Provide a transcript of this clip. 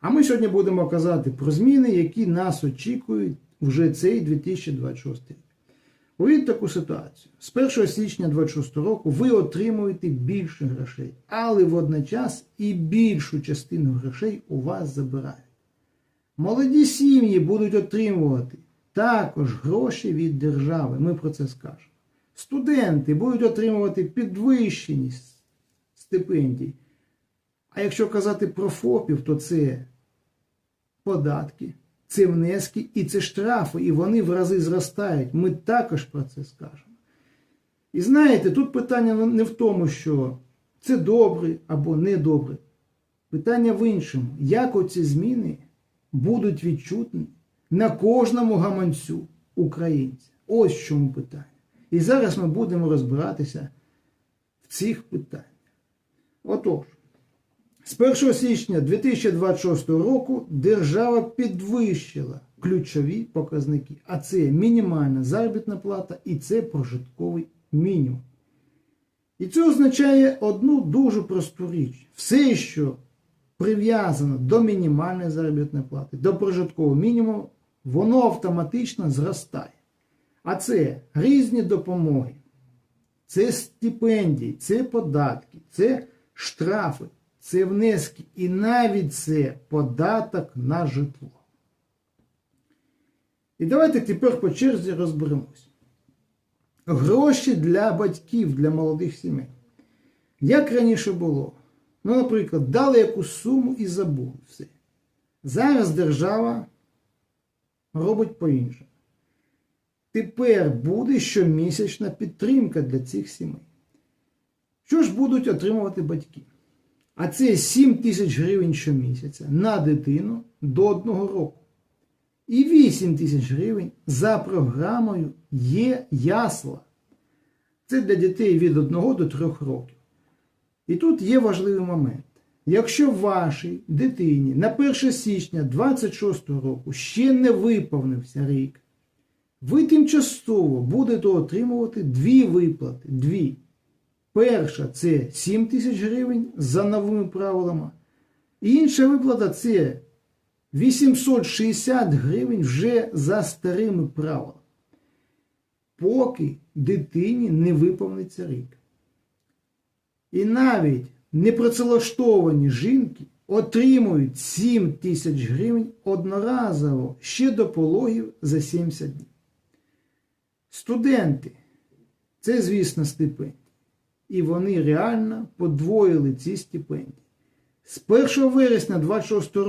А ми сьогодні будемо казати про зміни, які нас очікують вже цей 2026 рік. Уявіть таку ситуацію. З 1 січня 2026 року ви отримуєте більше грошей, але водночас і більшу частину грошей у вас забирають. Молоді сім'ї будуть отримувати також гроші від держави. Ми про це скажемо. Студенти будуть отримувати підвищені стипендії. А якщо казати про ФОПів, то це податки, це внески і це штрафи, і вони в рази зростають. Ми також про це скажемо. І знаєте, тут питання не в тому, що це добре або не добре. Питання в іншому, як оці зміни будуть відчутні на кожному гаманцю українця. Ось в чому питання. І зараз ми будемо розбиратися в цих питаннях. Отож, з 1 січня 2026 року держава підвищила ключові показники, а це мінімальна заробітна плата і це прожитковий мінімум. І це означає одну дуже просту річ. Все, що прив'язано до мінімальної заробітної плати, до прожиткового мінімуму, воно автоматично зростає. А це різні допомоги, це стипендії, це податки, це штрафи, це внески і навіть це податок на житло. І давайте тепер по черзі розберемось. Гроші для батьків, для молодих сімей. Як раніше було? Ну, наприклад, дали якусь суму і забули все. Зараз держава робить по-іншому. Тепер буде щомісячна підтримка для цих сімей. Що ж будуть отримувати батьки? А це 7 тисяч гривень щомісяця на дитину до одного року. І 8 тисяч гривень за програмою є ясла. Це для дітей від 1 до 3 років. І тут є важливий момент. Якщо вашій дитині на 1 січня 26 року ще не виповнився рік, ви тимчасово будете отримувати дві виплати. Дві. Перша це 7 тисяч гривень за новими правилами. Інша виплата це 860 гривень вже за старими правилами. Поки дитині не виповниться рік. І навіть непрацевлаштовані жінки отримують 7 тисяч гривень одноразово ще до пологів за 70 днів. Студенти це, звісно, стипендії. І вони реально подвоїли ці стипендії. З 1 вересня 26 року